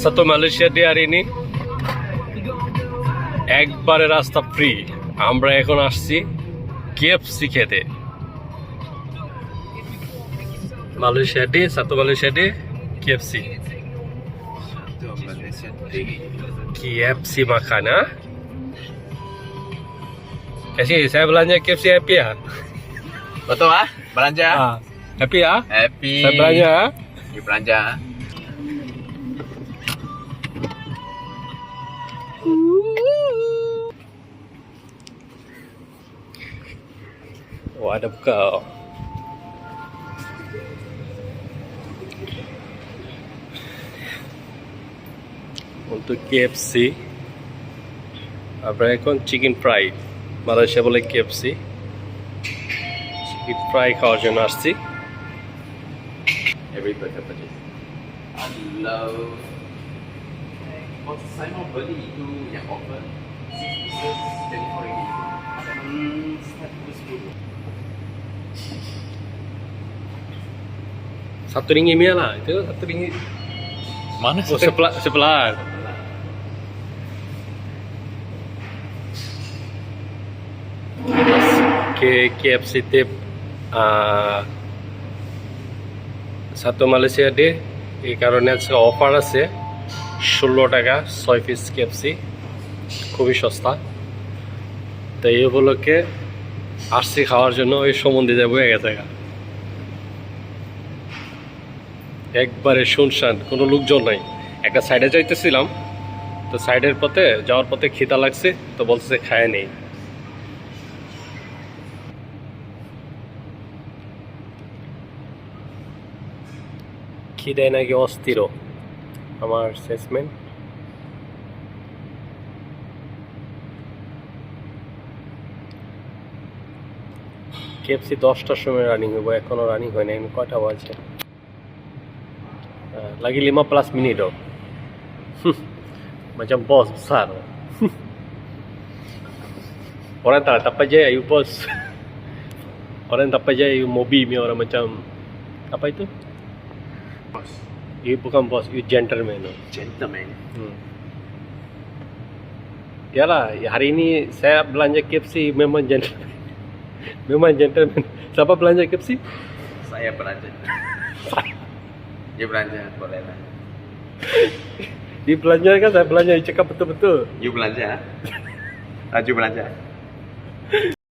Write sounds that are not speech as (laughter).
satu Malaysia Day hari ini একবারে রাস্তা ফ্রি আমরা এখন আসছি কেএফসি খেতে Malaysia day satu Malaysia Day KFC KFC makan ha Kasih saya belanja KFC happy ya Betul ah? Belanja? ah. Happy ya Happy. Saya belanja ah. You belanja. Oh ada buka Untuk KFC আমরা এখন chicken fry Malaysia বলে KFC chicken fry খাওয়ার জন্য আসছি Every person purchase. Hello. Oh, saya mau beli itu yang offer. Satu ringgit mia lah itu satu ringgit Mana oh sebelah sebelah ke KFC tip uh, satu Malaysia day এই কারণে আজকে অফার আছে ষোলো টাকা ছয় পিস কেএফসি খুবই সস্তা তো এই উপলক্ষে আসছি খাওয়ার জন্য ওই সম্বন্ধে যাব এক জায়গা একবারে শুনশান, কোনো লোকজন নাই। একটা সাইডে যাইতেছিলাম, তো সাইডের পথে, যাওয়ার পথে খিদা লাগছে, তো বলছে খায় নেই। খিদায় নাকি অস্থির, আমার সেসমেন্ট কেএফসি দশটার সময় রানিং হব এখনও রানিং হয় না কয়টা বাজে? Lagi 15 minit tu. Macam bos besar. orang tak tak je you bos. (laughs) orang tak je you mobi ni orang macam apa itu? Bos. You bukan bos, you gentleman. Gentleman. Hmm. Yalah, hari ini saya belanja KFC memang gentleman. (laughs) memang gentleman. Siapa belanja KFC? Saya belanja. (laughs) Dia belanja, boleh lah. (laughs) Dia belanja kan saya belanja, cakap betul-betul. You belanja. Laju belanja.